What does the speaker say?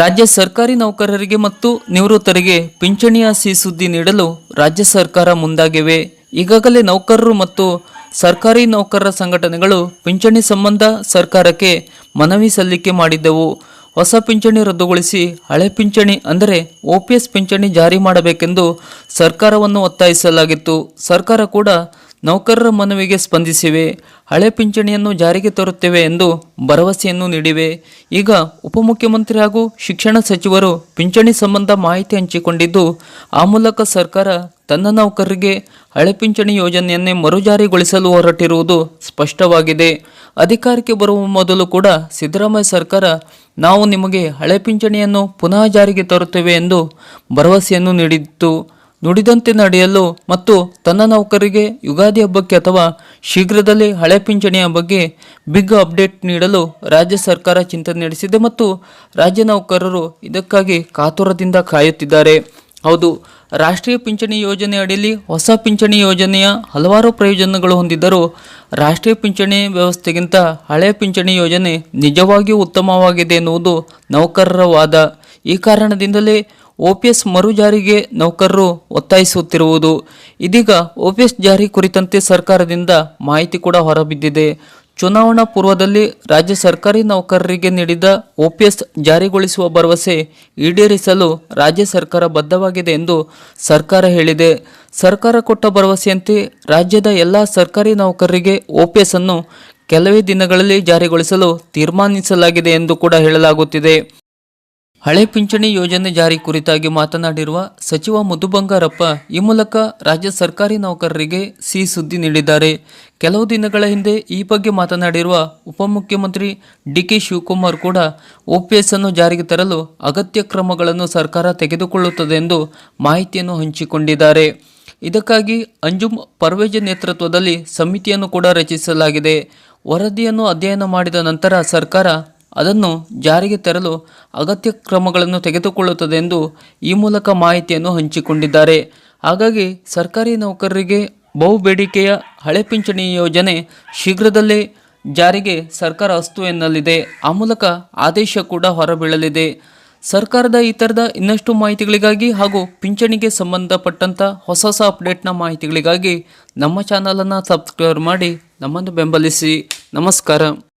ರಾಜ್ಯ ಸರ್ಕಾರಿ ನೌಕರರಿಗೆ ಮತ್ತು ನಿವೃತ್ತರಿಗೆ ಪಿಂಚಣಿಯ ಸುದ್ದಿ ನೀಡಲು ರಾಜ್ಯ ಸರ್ಕಾರ ಮುಂದಾಗಿವೆ. ಈಗಾಗಲೇ ನೌಕರರು ಮತ್ತು ಸರ್ಕಾರಿ ನೌಕರರ ಸಂಘಟನೆಗಳು ಪಿಂಚಣಿ ಸಂಬಂಧ ಸರ್ಕಾರಕ್ಕೆ ಮನವಿ ಸಲ್ಲಿಕೆ ಮಾಡಿದ್ದವು. ಹೊಸ ಪಿಂಚಣಿ ರದ್ದುಗೊಳಿಸಿ ಹಳೆ ಪಿಂಚಣಿ ಅಂದರೆ ಒಪಿಎಸ್ ಪಿಂಚಣಿ ಜಾರಿ ಮಾಡಬೇಕೆಂದು ಸರ್ಕಾರವನ್ನು ಒತ್ತಾಯಿಸಲಾಗಿತ್ತು. ಸರ್ಕಾರ ಕೂಡ ನೌಕರರ ಮನವಿಗೆ ಸ್ಪಂದಿಸಿವೆ, ಹಳೆ ಪಿಂಚಣಿಯನ್ನು ಜಾರಿಗೆ ತರುತ್ತೇವೆ ಎಂದು ಭರವಸೆಯನ್ನು ನೀಡಿವೆ. ಈಗ ಉಪಮುಖ್ಯಮಂತ್ರಿ ಹಾಗೂ ಶಿಕ್ಷಣ ಸಚಿವರು ಪಿಂಚಣಿ ಸಂಬಂಧ ಮಾಹಿತಿ ಹಂಚಿಕೊಂಡಿದ್ದು, ಆ ಮೂಲಕ ಸರ್ಕಾರ ತನ್ನ ನೌಕರರಿಗೆ ಹಳೆ ಪಿಂಚಣಿ ಯೋಜನೆಯನ್ನೇ ಮರುಜಾರಿಗೊಳಿಸಲು ಹೊರಟಿರುವುದು ಸ್ಪಷ್ಟವಾಗಿದೆ. ಅಧಿಕಾರಕ್ಕೆ ಬರುವ ಮೊದಲು ಕೂಡ ಸಿದ್ದರಾಮಯ್ಯ ಸರ್ಕಾರ, ನಾವು ನಿಮಗೆ ಹಳೆ ಪಿಂಚಣಿಯನ್ನು ಪುನಃ ಜಾರಿಗೆ ತರುತ್ತೇವೆ ಎಂದು ಭರವಸೆಯನ್ನು ನೀಡಿತ್ತು. ನುಡಿದಂತೆ ನಡೆಯಲು ಮತ್ತು ತನ್ನ ನೌಕರಿಗೆ ಯುಗಾದಿ ಹಬ್ಬಕ್ಕೆ ಅಥವಾ ಶೀಘ್ರದಲ್ಲೇ ಹಳೆ ಪಿಂಚಣಿಯ ಬಗ್ಗೆ ಬಿಗ್ ಅಪ್ಡೇಟ್ ನೀಡಲು ರಾಜ್ಯ ಸರ್ಕಾರ ಚಿಂತನೆ ನಡೆಸಿದೆ ಮತ್ತು ರಾಜ್ಯ ನೌಕರರು ಇದಕ್ಕಾಗಿ ಕಾತುರದಿಂದ ಕಾಯುತ್ತಿದ್ದಾರೆ. ಹೌದು, ರಾಷ್ಟ್ರೀಯ ಪಿಂಚಣಿ ಯೋಜನೆ ಅಡಿಯಲ್ಲಿ ಹೊಸ ಪಿಂಚಣಿ ಯೋಜನೆಯ ಹಲವಾರು ಪ್ರಯೋಜನಗಳು ಹೊಂದಿದ್ದರೂ ರಾಷ್ಟ್ರೀಯ ಪಿಂಚಣಿ ವ್ಯವಸ್ಥೆಗಿಂತ ಹಳೆ ಪಿಂಚಣಿ ಯೋಜನೆ ನಿಜವಾಗಿಯೂ ಉತ್ತಮವಾಗಿದೆ ಎನ್ನುವುದು ನೌಕರರ ವಾದ. ಈ ಕಾರಣದಿಂದಲೇ ಒಪಿಎಸ್ ಮರು ಜಾರಿಗೆ ನೌಕರರು ಒತ್ತಾಯಿಸುತ್ತಿರುವುದು. ಇದೀಗ ಓಪಿಎಸ್ ಜಾರಿ ಕುರಿತಂತೆ ಸರ್ಕಾರದಿಂದ ಮಾಹಿತಿ ಕೂಡ ಹೊರಬಿದ್ದಿದೆ. ಚುನಾವಣಾ ಪೂರ್ವದಲ್ಲಿ ರಾಜ್ಯ ಸರ್ಕಾರಿ ನೌಕರರಿಗೆ ನೀಡಿದ ಓಪಿಎಸ್ ಜಾರಿಗೊಳಿಸುವ ಭರವಸೆ ಈಡೇರಿಸಲು ರಾಜ್ಯ ಸರ್ಕಾರ ಬದ್ಧವಾಗಿದೆ ಎಂದು ಸರ್ಕಾರ ಹೇಳಿದೆ. ಸರ್ಕಾರ ಕೊಟ್ಟ ಭರವಸೆಯಂತೆ ರಾಜ್ಯದ ಎಲ್ಲ ಸರ್ಕಾರಿ ನೌಕರರಿಗೆ ಓಪಿಎಸ್ ಅನ್ನು ಕೆಲವೇ ದಿನಗಳಲ್ಲಿ ಜಾರಿಗೊಳಿಸಲು ತೀರ್ಮಾನಿಸಲಾಗಿದೆ ಎಂದು ಕೂಡ ಹೇಳಲಾಗುತ್ತಿದೆ. ಹಳೆ ಪಿಂಚಣಿ ಯೋಜನೆ ಜಾರಿ ಕುರಿತಾಗಿ ಮಾತನಾಡಿರುವ ಸಚಿವ ಮಧು ಬಂಗಾರಪ್ಪ ಈ ಮೂಲಕ ರಾಜ್ಯ ಸರ್ಕಾರಿ ನೌಕರರಿಗೆ ಸಿಹಿ ಸುದ್ದಿ ನೀಡಿದ್ದಾರೆ. ಕೆಲವು ದಿನಗಳ ಹಿಂದೆ ಈ ಬಗ್ಗೆ ಮಾತನಾಡಿರುವ ಉಪಮುಖ್ಯಮಂತ್ರಿ ಡಿಕೆ ಶಿವಕುಮಾರ್ ಕೂಡ ಓಪಿಎಸ್ ಅನ್ನು ಜಾರಿಗೆ ತರಲು ಅಗತ್ಯ ಕ್ರಮಗಳನ್ನು ಸರ್ಕಾರ ತೆಗೆದುಕೊಳ್ಳುತ್ತದೆ ಎಂದು ಮಾಹಿತಿಯನ್ನು ಹಂಚಿಕೊಂಡಿದ್ದಾರೆ. ಇದಕ್ಕಾಗಿ ಅಂಜುಮ್ ಪರ್ವೇಜ್ ನೇತೃತ್ವದಲ್ಲಿ ಸಮಿತಿಯನ್ನು ಕೂಡ ರಚಿಸಲಾಗಿದೆ. ವರದಿಯನ್ನು ಅಧ್ಯಯನ ಮಾಡಿದ ನಂತರ ಸರ್ಕಾರ ಅದನ್ನು ಜಾರಿಗೆ ತರಲು ಅಗತ್ಯ ಕ್ರಮಗಳನ್ನು ತೆಗೆದುಕೊಳ್ಳುತ್ತದೆ ಎಂದು ಈ ಮೂಲಕ ಮಾಹಿತಿಯನ್ನು ಹಂಚಿಕೊಂಡಿದ್ದಾರೆ. ಹಾಗಾಗಿ ಸರ್ಕಾರಿ ನೌಕರರಿಗೆ ಬಹು ಬೇಡಿಕೆಯ ಹಳೆ ಪಿಂಚಣಿ ಯೋಜನೆ ಶೀಘ್ರದಲ್ಲೇ ಜಾರಿಗೆ ಸರ್ಕಾರ ಅಸ್ತು ಎನ್ನಲಿದೆ. ಆ ಮೂಲಕ ಆದೇಶ ಕೂಡ ಹೊರಬೀಳಲಿದೆ. ಸರ್ಕಾರದ ಈ ಥರದ ಇನ್ನಷ್ಟು ಮಾಹಿತಿಗಳಿಗಾಗಿ ಹಾಗೂ ಪಿಂಚಣಿಗೆ ಸಂಬಂಧಪಟ್ಟಂಥ ಹೊಸ ಹೊಸ ಅಪ್ಡೇಟ್ನ ಮಾಹಿತಿಗಳಿಗಾಗಿ ನಮ್ಮ ಚಾನಲನ್ನು ಸಬ್ಸ್ಕ್ರೈಬ್ ಮಾಡಿ ನಮ್ಮನ್ನು ಬೆಂಬಲಿಸಿ. ನಮಸ್ಕಾರ.